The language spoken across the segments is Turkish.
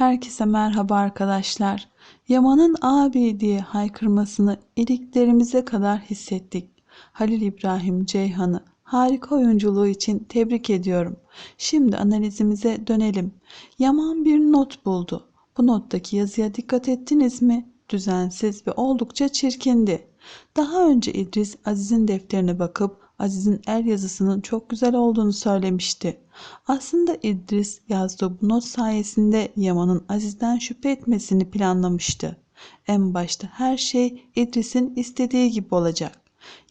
Herkese merhaba arkadaşlar. Yaman'ın abi diye haykırmasını iliklerimize kadar hissettik. Halil İbrahim Ceyhan'ı harika oyunculuğu için tebrik ediyorum. Şimdi analizimize dönelim. Yaman bir not buldu. Bu nottaki yazıya dikkat ettiniz mi? Düzensiz ve oldukça çirkindi. Daha önce İdris Aziz'in defterine bakıp Aziz'in el yazısının çok güzel olduğunu söylemişti. Aslında İdris yazdığı bu not sayesinde Yaman'ın Aziz'den şüphe etmesini planlamıştı. En başta her şey İdris'in istediği gibi olacak.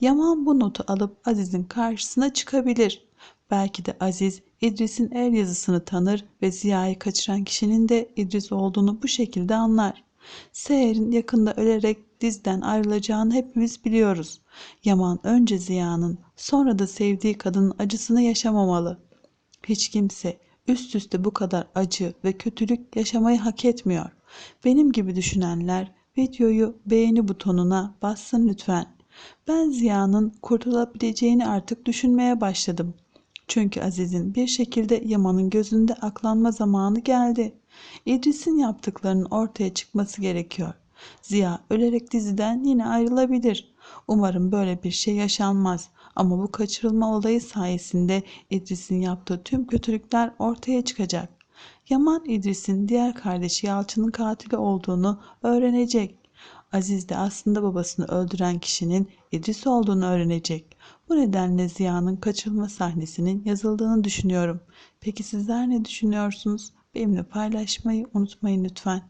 Yaman bu notu alıp Aziz'in karşısına çıkabilir. Belki de Aziz İdris'in el yazısını tanır ve Ziya'yı kaçıran kişinin de İdris olduğunu bu şekilde anlar. Seher'in yakında ölerek dizden ayrılacağını hepimiz biliyoruz. Yaman önce Ziya'nın sonra da sevdiği kadının acısını yaşamamalı. Hiç kimse üst üste bu kadar acı ve kötülük yaşamayı hak etmiyor. Benim gibi düşünenler videoyu beğeni butonuna bassın lütfen. Ben Ziya'nın kurtulabileceğini artık düşünmeye başladım. Çünkü Aziz'in bir şekilde Yaman'ın gözünde aklanma zamanı geldi. İdris'in yaptıklarının ortaya çıkması gerekiyor. Ziya ölerek diziden yine ayrılabilir. Umarım böyle bir şey yaşanmaz. Ama bu kaçırılma olayı sayesinde İdris'in yaptığı tüm kötülükler ortaya çıkacak. Yaman İdris'in diğer kardeşi Yalçın'ın katili olduğunu öğrenecek. Aziz de aslında babasını öldüren kişinin İdris olduğunu öğrenecek. Bu nedenle Ziya'nın kaçırılma sahnesinin yazıldığını düşünüyorum. Peki sizler ne düşünüyorsunuz? Benimle paylaşmayı unutmayın lütfen.